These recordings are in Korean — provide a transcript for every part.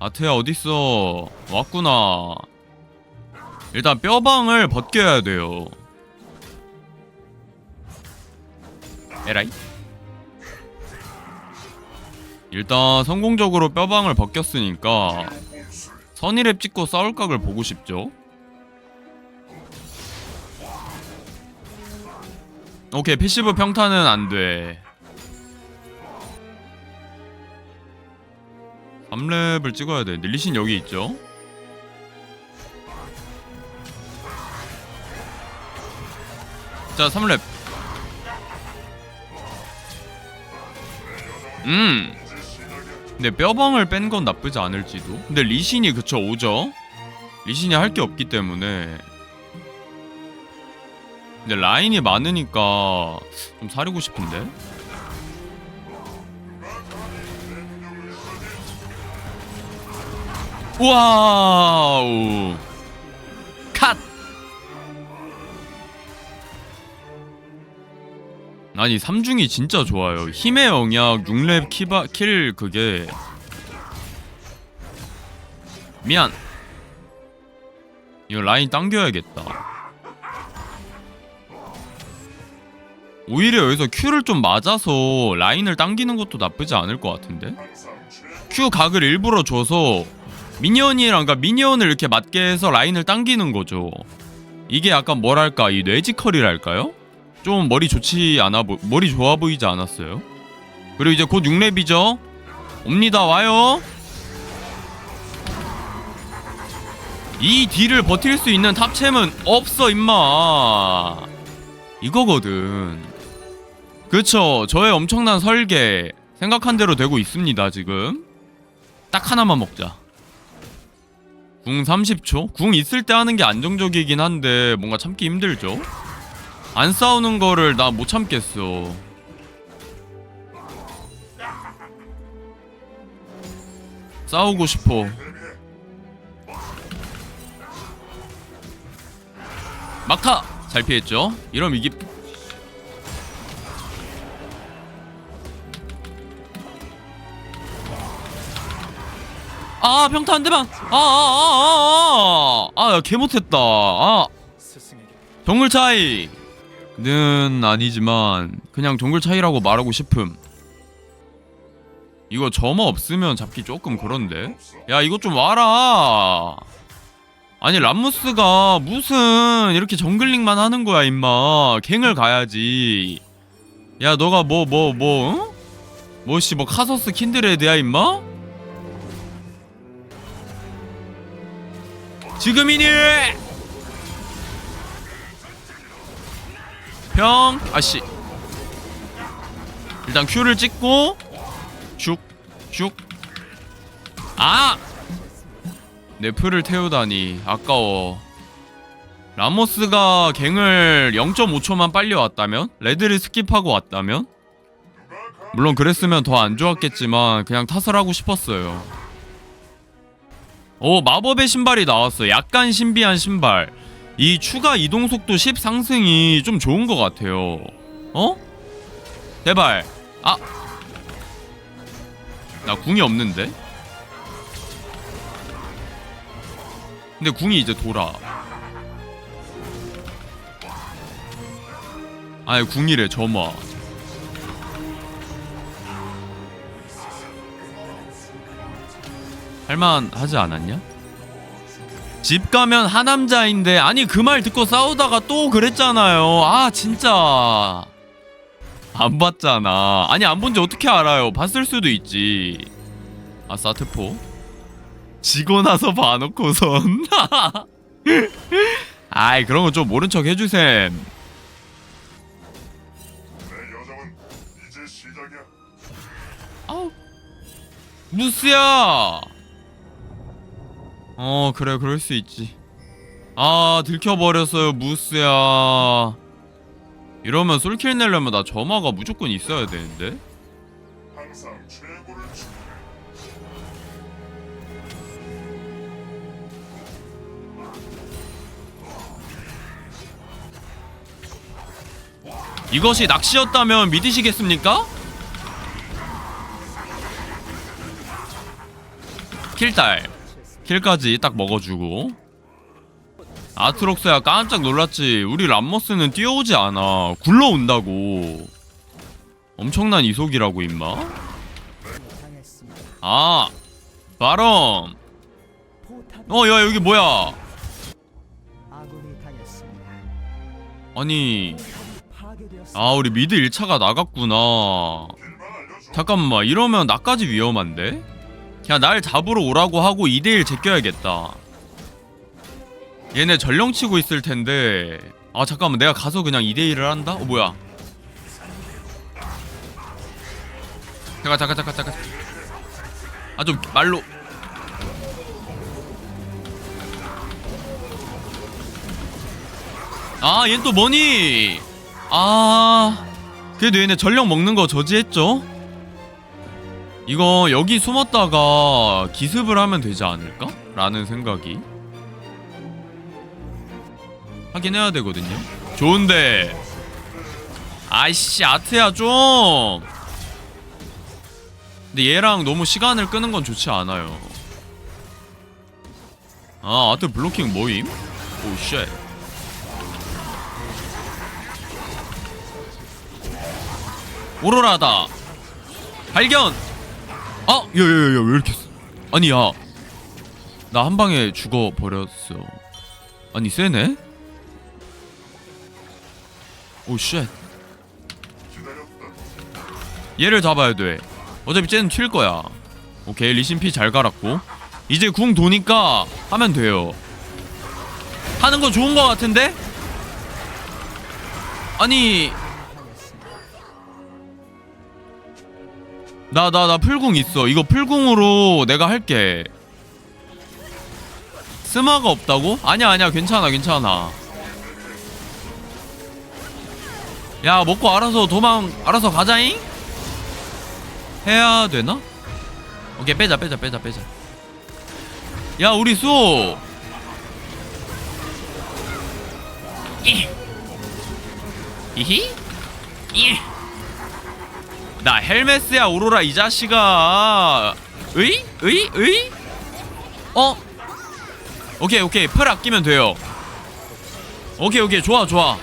아트야 어딨어? 왔구나. 일단 뼈방을 벗겨야 돼요. 에라이? 일단 성공적으로 뼈방을 벗겼으니까 선의랩 찍고 싸울 각을 보고 싶죠? 오케이 패시브 평타는 안돼 3렙을 찍어야 돼. 릴리신 여기 있죠? 자 3렙 음. 근데 뼈방을 뺀 건 나쁘지 않을지도. 근데 리신이 그쵸 오죠? 리신이 할 게 없기 때문에. 근데 라인이 많으니까 좀 사리고 싶은데 와우. 컷 아니 삼중이 진짜 좋아요. 힘의 영약 6렙 키바 킬 그게. 미안. 이거 라인 당겨야겠다. 오히려 여기서 Q를 좀 맞아서 라인을 당기는 것도 나쁘지 않을 것 같은데? Q 각을 일부러 줘서 미니언이랑 그러니까 미니언을 이렇게 맞게 해서 라인을 당기는 거죠. 이게 약간 뭐랄까 이 뇌지컬이랄까요? 좀 머리 좋지 않아 보 머리 좋아 보이지 않았어요? 그리고 이제 곧 6렙이죠? 옵니다. 와요. 이 딜을 버틸 수 있는 탑챔은 없어 임마. 이거거든. 그쵸. 저의 엄청난 설계 생각한 대로 되고 있습니다 지금. 딱 하나만 먹자 궁 30초? 궁 있을 때 하는 게 안정적이긴 한데 뭔가 참기 힘들죠 안 싸우는 거를 나 못 참겠어 싸우고 싶어 막타! 잘 피했죠? 이러면 이기 아 평타 한 대만 아아아아아아개 못했다. 아. 정글 차이는 아니지만 그냥 정글 차이라고 말하고 싶음. 이거 점화 없으면 잡기 조금 그런데? 야 이것 좀 와라. 아니 람무스가 무슨 이렇게 정글링만 하는 거야 임마. 갱을 가야지. 야 너가 뭐 뭐뭐 뭐씨 뭐 카서스 킨드레드야 임마 지금이니 평 아씨. 일단 Q를 찍고 슉슉아! 네프를 태우다니 아까워. 라모스가 갱을 0.5초만 빨리 왔다면? 레드를 스킵하고 왔다면? 물론 그랬으면 더 안 좋았겠지만 그냥 탓을 하고 싶었어요 오 마법의 신발이 나왔어 약간 신비한 신발 이 추가 이동 속도 10 상승이 좀 좋은 것 같아요 어? 제발 아! 나 궁이 없는데? 근데 궁이 이제 돌아 아니 궁이래 점화 할만하지 않았냐? 집 가면 하남자인데 아니 그 말 듣고 싸우다가 또 그랬잖아요. 아 진짜. 안 봤잖아. 아니 안 본지 어떻게 알아요? 봤을 수도 있지. 아 사트포? 지고 나서 봐놓고선. 아이 그런 거 좀 모른 척 해주셈. 시작이야. 아우 무스야 어 그래 그럴 수 있지 아 들켜버렸어요 무스야 이러면 솔킬 내려면 나 점화가 무조건 있어야 되는데. 이것이 낚시였다면 믿으시겠습니까? 킬딸 킬까지 딱 먹어주고 아트록스야 깜짝 놀랐지 우리 람머스는 뛰어오지 않아 굴러온다고 엄청난 이속이라고 임마. 아 포탑이 어야 여기 뭐야. 아니. 아 우리 미드 1차가 나갔구나. 잠깐만 이러면 나까지 위험한데? 그냥 날 잡으러 오라고 하고 2대1 제껴야겠다. 얘네 전령 치고 있을 텐데. 아 잠깐만. 내가 가서 그냥 2대1을 한다? 어 뭐야? 잠깐 잠깐 잠깐 잠깐. 아 좀 말로. 아얜 또 뭐니? 아 그래도 얘네 전령 먹는 거 저지했죠? 이거 여기 숨었다가 기습을 하면 되지 않을까? 라는 생각이 하긴 해야 되거든요. 좋은데. 아이씨 아트야 좀! 근데 얘랑 너무 시간을 끄는 건 좋지 않아요. 아 아트 블로킹 뭐임? 오쉣. 오로라다. 발견 아 야야야야 왜 이렇게 세? 아니 야 나 한 방에 죽어 버렸어. 아니 세네? 오쉣. 기다렸다. 얘를 잡아야 돼. 어차피 쟤는 튈 거야. 오케이 리신 피 잘 갈았고. 이제 궁 도니까 하면 돼요. 하는 거 좋은 거 같은데? 아니 나 나 나 풀궁 있어 이거 풀궁으로 내가 할게 스마가 없다고? 아니야 아니야 괜찮아 괜찮아 야 먹고 알아서 도망 알아서 가자잉 해야 되나? 오케이 빼자 빼자 빼자 빼자 야 우리 쏘 이. 히히 이. 나 헬메스야 오로라 이 자식아 으이? 으이? 으이? 어? 오케이 오케이 풀 아끼면 돼요 오케이 오케이 좋아 좋아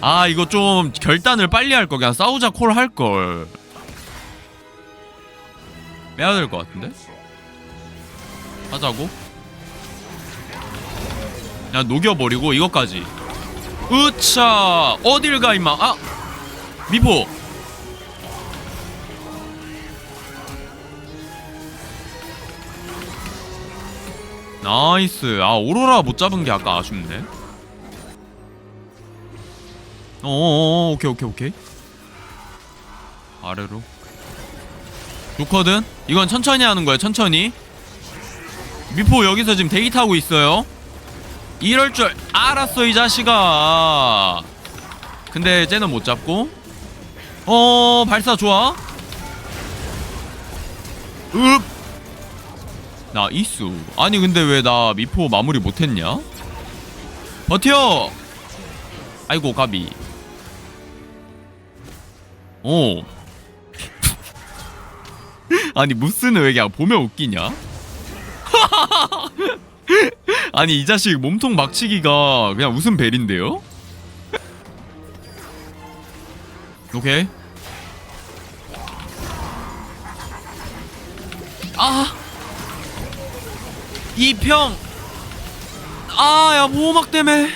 아 이거 좀 결단을 빨리 할걸 그냥 싸우자 콜 할걸 빼야 될 것 같은데? 하자고? 그냥 녹여버리고 이것까지 으차 어딜 가 임마 아 미포 나이스. 아 오로라 못 잡은 게 아까 아쉽네. 어어어 오케이 오케이 오케이. 아래로. 좋거든? 이건 천천히 하는 거야 천천히. 미포 여기서 지금 데이트하고 있어요. 이럴 줄 알았어 이 자식아. 근데 쟤는 못 잡고. 어 발사 좋아. 읍 나이스 아니 근데 왜 나 미포 마무리 못했냐? 버텨! 아이고 가비. 오. 아니 무스는 왜 그냥 보면 웃기냐? 아니 이 자식 몸통 막치기가 그냥 웃음 벨인데요? 오케이. 아 이평 아야 보호막 때문에.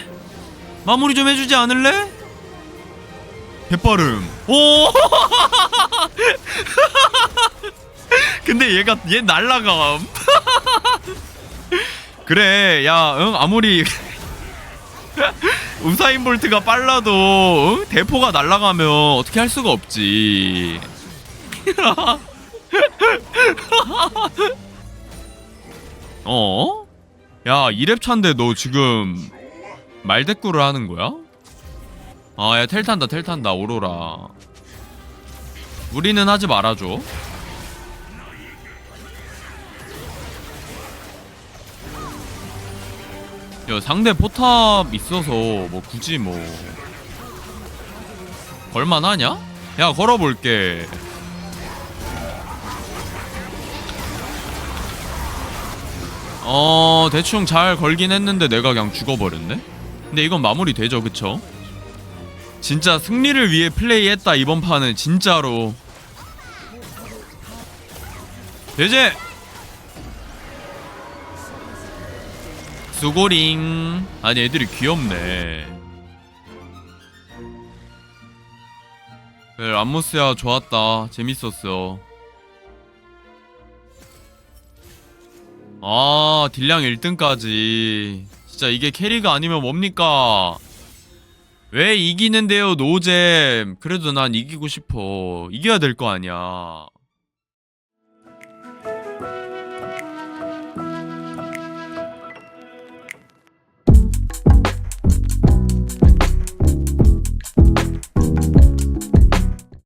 마무리 좀 해주지 않을래? 개빠름. 오! 근데 얘가 얘 날라감. 그래 야 응? 아무리 우사인 볼트가 빨라도 응? 대포가 날아가면 어떻게 할 수가 없지 어? 야 이랩 차인데 너 지금 말대꾸를 하는 거야? 아 야 텔 탄다 텔 탄다 오로라 우리는 하지 말아줘 야 상대 포탑 있어서 뭐 굳이 뭐 걸만하냐? 야 걸어볼게 어 대충 잘 걸긴 했는데 내가 그냥 죽어버렸네? 근데 이건 마무리 되죠 그쵸? 진짜 승리를 위해 플레이했다 이번 판은 진짜로. 되제! 수고링. 아니 애들이 귀엽네. 그래 람모스야 좋았다. 재밌었어 아 딜량 1등까지. 진짜 이게 캐리가 아니면 뭡니까? 왜 이기는데요 노잼? 그래도 난 이기고 싶어. 이겨야 될 거 아니야